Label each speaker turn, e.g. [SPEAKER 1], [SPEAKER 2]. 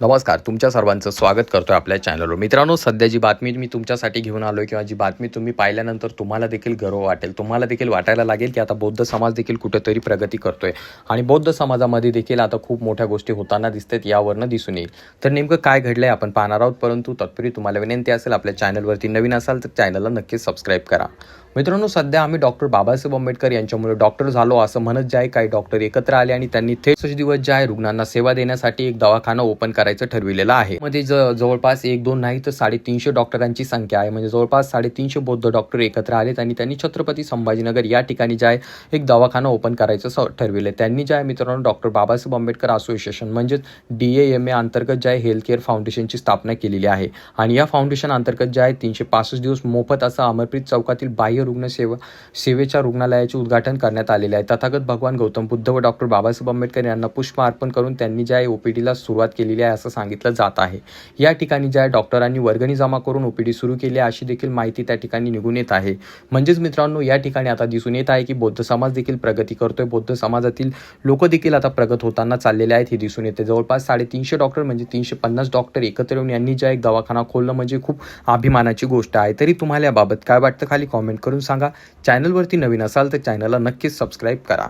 [SPEAKER 1] नमस्कार तुमच्या सर्वांचं स्वागत करतो आहे आपल्या चॅनलवर मित्रांनो सध्या जी बातमी मी तुमच्यासाठी घेऊन आलो आहे किंवा जी बातमी तुम्ही पाहिल्यानंतर तुम्हाला देखील गर्व वाटेल तुम्हाला देखील वाटायला लागेल की आता बौद्ध समाज देखील कुठेतरी प्रगती करतोय. आणि बौद्ध समाजामध्ये देखील आता खूप मोठ्या गोष्टी होताना दिसतात यावरनं दिसून येईल. तर नेमकं काय घडलंय आपण पाहणार आहोत परंतु तत्पूर्वी तुम्हाला विनंती असेल आपल्या चॅनलवरती नवीन असाल तर चॅनलला नक्कीच सबस्क्राईब करा. मित्रांनो सध्या आम्ही डॉक्टर बाबासाहेब आंबेडकर यांच्यामुळे डॉक्टर झालो असं म्हणत जे आहे काही डॉक्टर एकत्र आले आणि त्यांनी थेट दिवस जे आहे रुग्णांना सेवा देण्यासाठी एक दवाखाना ओपन करायचं ठरविलेलं आहे. मध्ये जवळपास एक दोन नाही तर साडेतीनशे डॉक्टरांची संख्या आहे. म्हणजे जवळपास साडेतीनशे बौद्ध डॉक्टर एकत्र आलेत आणि त्यांनी छत्रपती संभाजीनगर या ठिकाणी जे आहे एक दवाखाना ओपन करायचं स- त्यांनी जे आहे मित्रांनो डॉक्टर बाबासाहेब आंबेडकर असोसिएशन म्हणजेच डी ए एम ए अंतर्गत जे आहे हेल्थ केअर फाउंडेशनची स्थापना केलेली आहे. आणि या फाउंडेशन अंतर्गत जे आहे तीनशे पासष्ट दिवस मोफत असं अमरप्रीत चौकातील बाह्य रुग्ण सेवा सेवेच्या रुग्णालयाचे उद्घाटन करण्यात आलेले आहे. तथागत भगवान गौतम बुद्ध व डॉक्टर बाबासाहेब आंबेडकर यांना पुष्प अर्पण करून त्यांनी ज्या ओपीडीला सुरुवात केलेली आहे असं सांगितलं जात आहे. या ठिकाणी ज्या डॉक्टरांनी वर्गणी जमा करून ओपीडी सुरू केली आहे अशी देखील माहिती त्या ठिकाणी निघून येत आहे. म्हणजेच मित्रांनो या ठिकाणी आता दिसून येत आहे की बौद्ध समाज देखील प्रगती करतोय. बौद्ध समाजातील लोक देखील आता प्रगत होताना चाललेले आहेत हे दिसून येते. जवळपास साडेतीनशे डॉक्टर म्हणजे तीनशे पन्नास डॉक्टर एकत्र येऊन यांनी ज्या एक दवाखाना खोलणं म्हणजे खूप अभिमानाची गोष्ट आहे. तरी तुम्हाला याबाबत काय वाटतं? खाली कॉमेंट करून करून सांगा. चॅनलवरती नवीन असाल तर चॅनलला नक्कीच सबस्क्राईब करा.